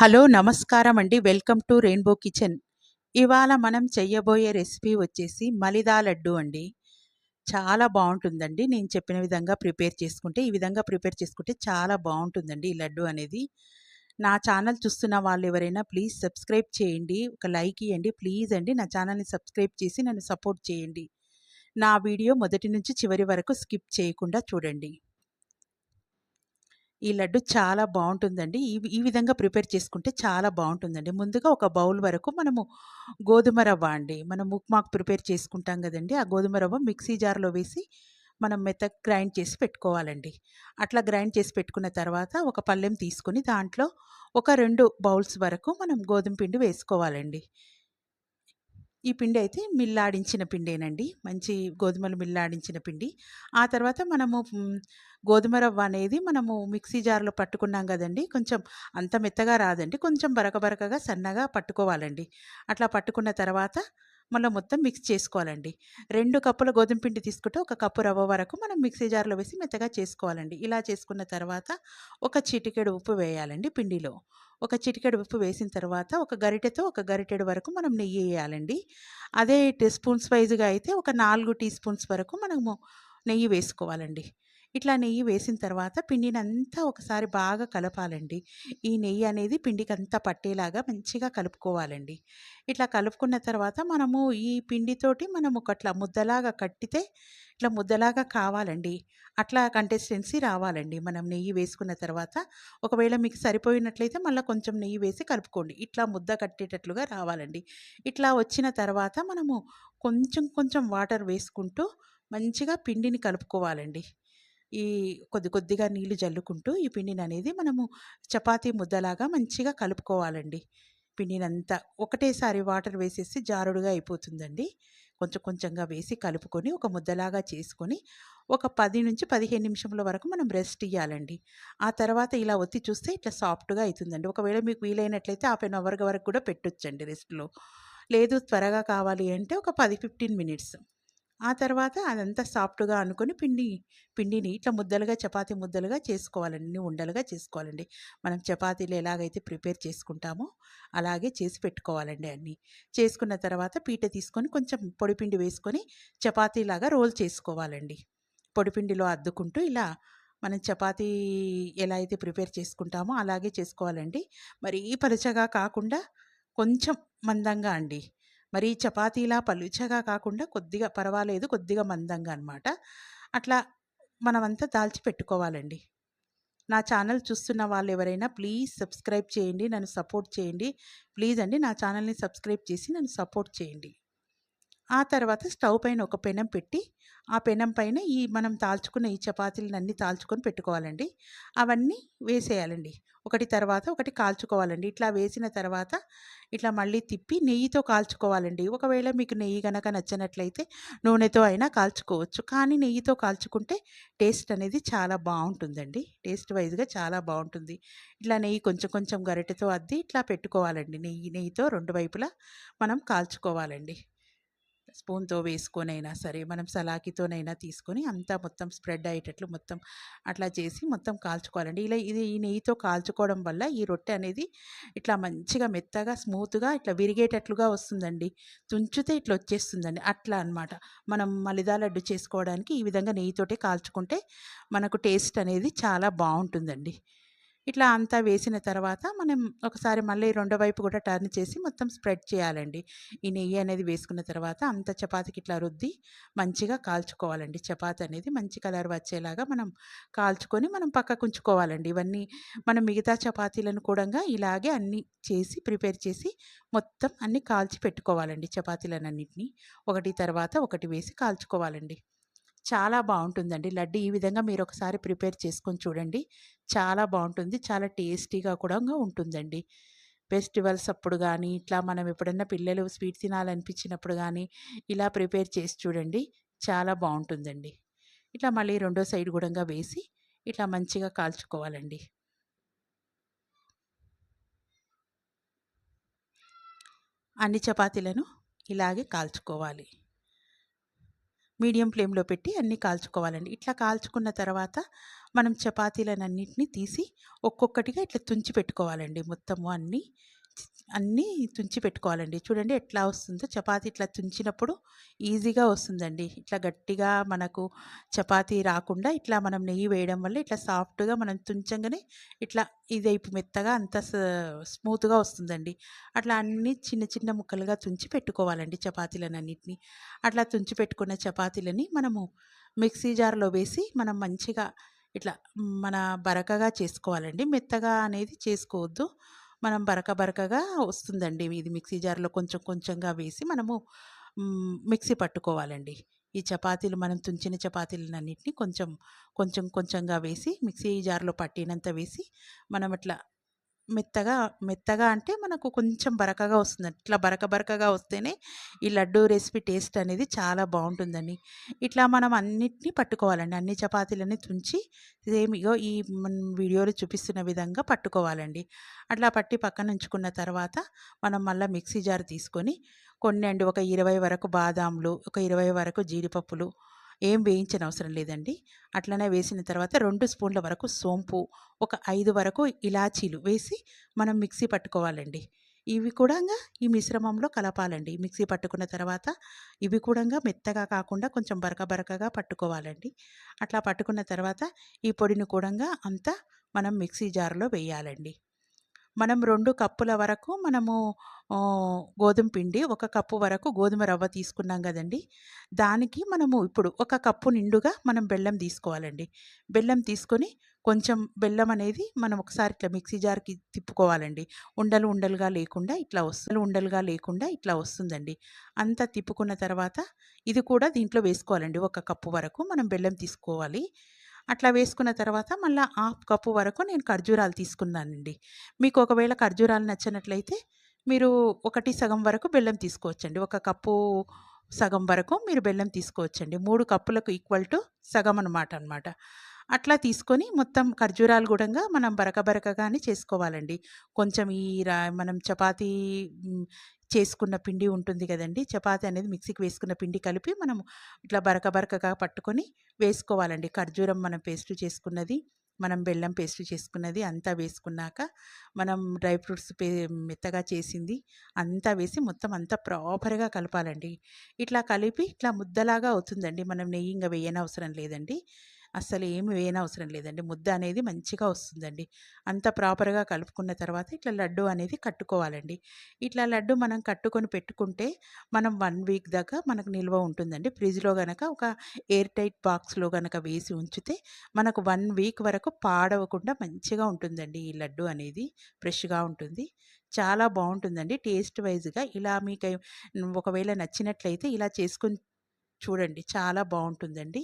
Hello నమస్కారం అండి. Welcome to rainbow kitchen. ఇవాళ మనం చెయ్యబోయే రెసిపీ వచ్చేసి మలిదా లడ్డు అండి. చాలా బాగుంటుందండి. నేను చెప్పిన విధంగా ప్రిపేర్ చేసుకుంటే ఈ విధంగా ప్రిపేర్ చేసుకుంటే చాలా బాగుంటుందండి ఈ లడ్డు అనేది. నా ఛానల్ చూస్తున్న వాళ్ళు ఎవరైనా ప్లీజ్ సబ్స్క్రైబ్ చేయండి. ఒక లైక్ ఇవ్వండి ప్లీజ్ అండి నా ఛానల్ని సబ్స్క్రైబ్ చేసి నన్ను సపోర్ట్ చేయండి. నా వీడియో మొదటి నుంచి చివరి వరకు స్కిప్ చేయకుండా చూడండి. ఈ లడ్డు చాలా బాగుంటుందండి. ఈ ఈ విధంగా ప్రిపేర్ చేసుకుంటే చాలా బాగుంటుందండి. ముందుగా ఒక బౌల్ వరకు మనము గోధుమ రవ్వ అండి. మనం ఉప్మాకు ప్రిపేర్ చేసుకుంటాం కదండి. ఆ గోధుమ రవ్వ మిక్సీ జార్లో వేసి మనం మెత్త గ్రైండ్ చేసి పెట్టుకోవాలండి. అట్లా గ్రైండ్ చేసి పెట్టుకున్న తర్వాత ఒక పళ్ళెం తీసుకొని దాంట్లో ఒక రెండు బౌల్స్ వరకు మనం గోధుమ పిండి వేసుకోవాలండి. ఈ పిండి అయితే మిల్లాడించిన పిండేనండి. మంచి గోధుమలు మిల్లాడించిన పిండి. ఆ తర్వాత మనము గోధుమ రవ్వ అనేది మనము మిక్సీ జార్లో పట్టుకున్నాం కదండి. కొంచెం అంత మెత్తగా రాదండి. కొంచెం బరక బరకగా సన్నగా పట్టుకోవాలండి. అట్లా పట్టుకున్న తర్వాత మళ్ళీ మొత్తం మిక్స్ చేసుకోవాలండి. రెండు కప్పుల గోధుమ పిండి తీసుకుంటే ఒక కప్పు రవ్వ వరకు మనం మిక్సీ జార్లో వేసి మెత్తగా చేసుకోవాలండి. ఇలా చేసుకున్న తర్వాత ఒక చిటికెడు ఉప్పు వేయాలండి పిండిలో. ఒక చిటికెడు ఉప్పు వేసిన తర్వాత ఒక గరిటెతో ఒక గరిటెడు వరకు మనం నెయ్యి వేయాలండి. అదే టీ స్పూన్స్ వైజ్గా అయితే ఒక నాలుగు టీ స్పూన్స్ వరకు మనము నెయ్యి వేసుకోవాలండి. ఇట్లా నెయ్యి వేసిన తర్వాత పిండిని అంతా ఒకసారి బాగా కలపాలండి. ఈ నెయ్యి అనేది పిండికి అంతా పట్టేలాగా మంచిగా కలుపుకోవాలండి. ఇట్లా కలుపుకున్న తర్వాత మనము ఈ పిండితోటి మనం ఒకట్లా ముద్దలాగా కట్టితే ఇట్లా ముద్దలాగా కావాలండి. అట్లా కంటెస్టెన్సీ రావాలండి. మనం నెయ్యి వేసుకున్న తర్వాత ఒకవేళ మీకు సరిపోయినట్లయితే మళ్ళీ కొంచెం నెయ్యి వేసి కలుపుకోండి. ఇట్లా ముద్ద కట్టేటట్లుగా రావాలండి. ఇట్లా వచ్చిన తర్వాత మనము కొంచెం కొంచెం వాటర్ వేసుకుంటూ మంచిగా పిండిని కలుపుకోవాలండి. ఈ కొద్ది కొద్దిగా నీళ్ళు జల్లుకుంటూ ఈ పిండిని అనేది మనము చపాతీ ముద్దలాగా మంచిగా కలుపుకోవాలండి. పిండినంతా ఒకటేసారి వాటర్ వేసేసి జారుడుగా అయిపోతుందండి. కొంచెం కొంచెంగా వేసి కలుపుకొని ఒక ముద్దలాగా చేసుకొని ఒక పది నుంచి పదిహేను నిమిషముల వరకు మనం రెస్ట్ ఇవ్వాలండి ఆ తర్వాత ఇలా ఒత్తి చూస్తే ఇట్లా సాఫ్ట్గా అవుతుందండి ఒకవేళ మీకు వీలైనట్లయితే హాఫ్ అన్ అవర్ వరకు కూడా పెట్టొచ్చండి రెస్ట్లో. లేదు త్వరగా కావాలి అంటే ఒక పది ఫిఫ్టీన్ మినిట్స్. ఆ తర్వాత అదంతా సాఫ్ట్గా అనుకొని పిండి పిండిని ఇట్లా ముద్దలుగా చపాతీ ముద్దలుగా చేసుకోవాలండి. ఉండలుగా చేసుకోవాలండి. మనం చపాతీలు ఎలాగైతే ప్రిపేర్ చేసుకుంటామో అలాగే చేసి పెట్టుకోవాలండి అన్నీ. చేసుకున్న తర్వాత పీట తీసుకొని కొంచెం పొడిపిండి వేసుకొని చపాతీలాగా రోల్ చేసుకోవాలండి. పొడిపిండిలో అద్దుకుంటూ ఇలా మనం చపాతీ ఎలా అయితే ప్రిపేర్ చేసుకుంటామో అలాగే చేసుకోవాలండి. మరీ పలుచగా కాకుండా కొంచెం మందంగా అండి. మరి చపాతీలా పలుచగా కాకుండా కొద్దిగా పర్వాలేదు కొద్దిగా మందంగా అనమాట అట్లా మనమంతా దాల్చి పెట్టుకోవాలండి. నా ఛానల్ చూస్తున్న వాళ్ళు ఎవరైనా ప్లీజ్ సబ్స్క్రైబ్ చేయండి నన్ను సపోర్ట్ చేయండి. ప్లీజ్ అండి నా ఛానల్ని సబ్స్క్రైబ్ చేసి నన్ను సపోర్ట్ చేయండి. ఆ తర్వాత స్టవ్ పైన ఒక పెనం పెట్టి ఆ పెనం పైన ఈ మనం తాల్చుకున్న ఈ చపాతీలను అన్నీ తాల్చుకొని పెట్టుకోవాలండి. అవన్నీ వేసేయాలండి. ఒకటి తర్వాత ఒకటి కాల్చుకోవాలండి. ఇట్లా వేసిన తర్వాత ఇట్లా మళ్ళీ తిప్పి నెయ్యితో కాల్చుకోవాలండి. ఒకవేళ మీకు నెయ్యి కనుక నచ్చినట్లయితే నూనెతో అయినా కాల్చుకోవచ్చు. కానీ నెయ్యితో కాల్చుకుంటే టేస్ట్ అనేది చాలా బాగుంటుందండి. టేస్ట్ వైజ్గా చాలా బాగుంటుంది. ఇట్లా నెయ్యి కొంచెం కొంచెం గరిటెతో అద్ది ఇట్లా పెట్టుకోవాలండి. నెయ్యి నెయ్యితో రెండు వైపులా మనం కాల్చుకోవాలండి. స్పూన్తో వేసుకొనైనా సరే మనం సలాకితోనైనా తీసుకొని అంతా మొత్తం స్ప్రెడ్ అయ్యేటట్లు మొత్తం అట్లా చేసి మొత్తం కాల్చుకోవాలండి. ఇలా ఇది ఈ నెయ్యితో కాల్చుకోవడం వల్ల ఈ రొట్టె అనేది ఇట్లా మంచిగా మెత్తగా స్మూత్గా ఇట్లా విరిగేటట్లుగా వస్తుందండి. తుంచితే ఇట్లా వచ్చేస్తుందండి. అట్లా అన్నమాట. మనం మలిదా లడ్డు చేసుకోవడానికి ఈ విధంగా నెయ్యితోటే కాల్చుకుంటే మనకు టేస్ట్ అనేది చాలా బాగుంటుందండి. ఇట్లా అంతా వేసిన తర్వాత మనం ఒకసారి మళ్ళీ రెండో వైపు కూడా టర్న్ చేసి మొత్తం స్ప్రెడ్ చేయాలండి. ఈ నెయ్యి అనేది వేసుకున్న తర్వాత అంత చపాతీకి ఇట్లా రుద్ది మంచిగా కాల్చుకోవాలండి. చపాతీ అనేది మంచి కలర్ వచ్చేలాగా మనం కాల్చుకొని మనం పక్కకు ఉంచుకోవాలండి. ఇవన్నీ మనం మిగతా చపాతీలను కూడా ఇలాగే అన్నీ చేసి ప్రిపేర్ చేసి మొత్తం అన్నీ కాల్చి పెట్టుకోవాలండి చపాతీలన్నింటినీ ఒకటి తర్వాత ఒకటి వేసి కాల్చుకోవాలండి. చాలా బాగుంటుందండి. లడ్డు ఈ విధంగా మీరు ఒకసారి ప్రిపేర్ చేసుకొని చూడండి. చాలా బాగుంటుంది. చాలా టేస్టీగా కూడా ఉంటుందండి. ఫెస్టివల్స్ అప్పుడు కానీ ఇట్లా మనం ఎప్పుడన్నా పిల్లలు స్వీట్ తినాలనిపించినప్పుడు కానీ ఇలా ప్రిపేర్ చేసి చూడండి. చాలా బాగుంటుందండి. ఇట్లా మళ్ళీ రెండో సైడ్ కూడా వేసి ఇట్లా మంచిగా కాల్చుకోవాలండి. అన్ని చపాతీలను ఇలాగే కాల్చుకోవాలి. మీడియం ఫ్లేమ్‌లో పెట్టి అన్నీ కాల్చుకోవాలండి. ఇట్లా కాల్చుకున్న తర్వాత మనం చపాతీలనన్నిటిని తీసి ఒక్కొక్కటిగా ఇట్లా తుంచి పెట్టుకోవాలండి మొత్తము అన్నీ. అన్నీ తుంచి పెట్టుకోవాలండి. చూడండి ఎట్లా వస్తుందో చపాతీ ఇట్లా తుంచినప్పుడు ఈజీగా వస్తుందండి. ఇట్లా గట్టిగా మనకు చపాతీ రాకుండా ఇట్లా మనం నెయ్యి వేయడం వల్ల ఇట్లా సాఫ్ట్‌గా మనం తుంచంగానే ఇట్లా ఇదైపు మెత్తగా అంత స్మూత్‌గా వస్తుందండి. అట్లా అన్నీ చిన్న చిన్న ముక్కలుగా తుంచి పెట్టుకోవాలండి చపాతీలనన్నిటిని. అట్లా తుంచి పెట్టుకున్న చపాతీలని మనము మిక్సీ జార్‌లో వేసి మనం మంచిగా ఇట్లా మన బరకగా చేసుకోవాలండి. మెత్తగా అనేది చేసుకోవద్దు. మనం బరక బరకగా వస్తుందండి. ఇది మిక్సీ జార్‌లో కొంచెం కొంచెంగా వేసి మనము మిక్సీ పట్టుకోవాలండి. ఈ చపాతీలు మనం తుంచిన చపాతీలన్నింటినీ కొంచెం కొంచెం కొంచెంగా వేసి మిక్సీ జార్‌లో పట్టినంత వేసి మనం ఇట్లా మెత్తగా మెత్తగా అంటే మనకు కొంచెం బరకగా వస్తుందండి. ఇట్లా బరక బరకగా వస్తేనే ఈ లడ్డూ రెసిపీ టేస్ట్ అనేది చాలా బాగుంటుందండి ఇట్లా మనం అన్నిటిని పట్టుకోవాలండి. అన్ని చపాతీలని తుంచి సేమ్ ఇగో ఈ వీడియోలో చూపిస్తున్న విధంగా పట్టుకోవాలండి. అట్లా పట్టి పక్కన ఉంచుకున్న తర్వాత మనం మళ్ళీ మిక్సీ జార్ తీసుకొని కొన్ని అండి ఒక 20 వరకు బాదాంలు, ఒక 20 వరకు జీడిపప్పులు ఏం వేయించనవసరం లేదండి. అట్లనే వేసిన తర్వాత రెండు స్పూన్ల వరకు సోంపు, ఒక ఐదు వరకు ఇలాచీలు వేసి మనం మిక్సీ పట్టుకోవాలండి. ఇవి కూడంగా ఈ మిశ్రమంలో కలపాలండి. మిక్సీ పట్టుకున్న తర్వాత ఇవి కూడంగా మెత్తగా కాకుండా కొంచెం బరక బరకగా పట్టుకోవాలండి. అట్లా పట్టుకున్న తర్వాత ఈ పొడిని కూడంగా అంతా మనం మిక్సీ జార్‌లో వేయాలండి. మనం రెండు కప్పుల వరకు మనము గోధుమ పిండి, ఒక కప్పు వరకు గోధుమ రవ్వ తీసుకున్నాం కదండి దానికి మనము ఇప్పుడు ఒక కప్పు నిండుగా మనం బెల్లం తీసుకోవాలండి. బెల్లం తీసుకొని కొంచెం బెల్లం అనేది మనం ఒకసారి ఇట్లా మిక్సీ జార్‌కి తిప్పుకోవాలండి. ఉండలు ఉండలుగా లేకుండా ఇట్లా వస్తుంది. ఉండలుగా లేకుండా ఇట్లా వస్తుందండి. అంతా తిప్పుకున్న తర్వాత ఇది కూడా దీంట్లో వేసుకోవాలండి. ఒక కప్పు వరకు మనం బెల్లం తీసుకోవాలి. అట్లా వేసుకున్న తర్వాత మళ్ళీ హాఫ్ కప్పు వరకు నేను ఖర్జూరాలు తీసుకున్నానండి. మీకు ఒకవేళ ఖర్జూరాలు నచ్చినట్లయితే మీరు ఒకటి సగం వరకు బెల్లం తీసుకోవచ్చండి. ఒక కప్పు సగం వరకు మీరు బెల్లం తీసుకోవచ్చండి. మూడు కప్పులకు ఈక్వల్ టు సగం అనమాట అనమాట. అట్లా తీసుకొని మొత్తం ఖర్జూరాలు కూడా మనం బరక బరకగానే చేసుకోవాలండి. కొంచెం ఈ రా మనం చపాతీ చేసుకున్న పిండి ఉంటుంది కదండి చపాతి అనేది మిక్సీకి వేసుకున్న పిండి కలిపి మనం ఇట్లా బరక బరకగా పట్టుకొని వేసుకోవాలండి. ఖర్జూరం మనం పేస్ట్ చేసుకున్నది, మనం బెల్లం పేస్ట్ చేసుకున్నది అంతా వేసుకున్నాక మనం డ్రై ఫ్రూట్స్ పే మెత్తగా చేసింది అంతా వేసి మొత్తం అంతా ప్రాపర్‌గా కలపాలండి. ఇట్లా కలిపి ఇట్లా ముద్దలాగా అవుతుందండి. మనం నెయ్యి ఇంకా వేయనవసరం లేదండి. అస్సలు ఏమి వేయనవసరం లేదండి. ముద్ద అనేది మంచిగా వస్తుందండి. అంత ప్రాపర్‌గా కలుపుకున్న తర్వాత ఇట్లా లడ్డు అనేది కట్టుకోవాలండి. ఇట్లా లడ్డు మనం కట్టుకొని పెట్టుకుంటే మనం వన్ వీక్ దాకా మనకు నిల్వ ఉంటుందండి. ఫ్రిడ్జ్‌లో గనక ఒక ఎయిర్ టైట్ బాక్స్‌లో గనక వేసి ఉంచితే మనకు వన్ వీక్ వరకు పాడవకుండా మంచిగా ఉంటుందండి ఈ లడ్డు అనేది. ఫ్రెష్‌గా ఉంటుంది. చాలా బాగుంటుందండి టేస్ట్ వైజ్గా ఇలా మీకు ఒకవేళ నచ్చినట్లయితే ఇలా చేసుకుని చూడండి. చాలా బాగుంటుందండి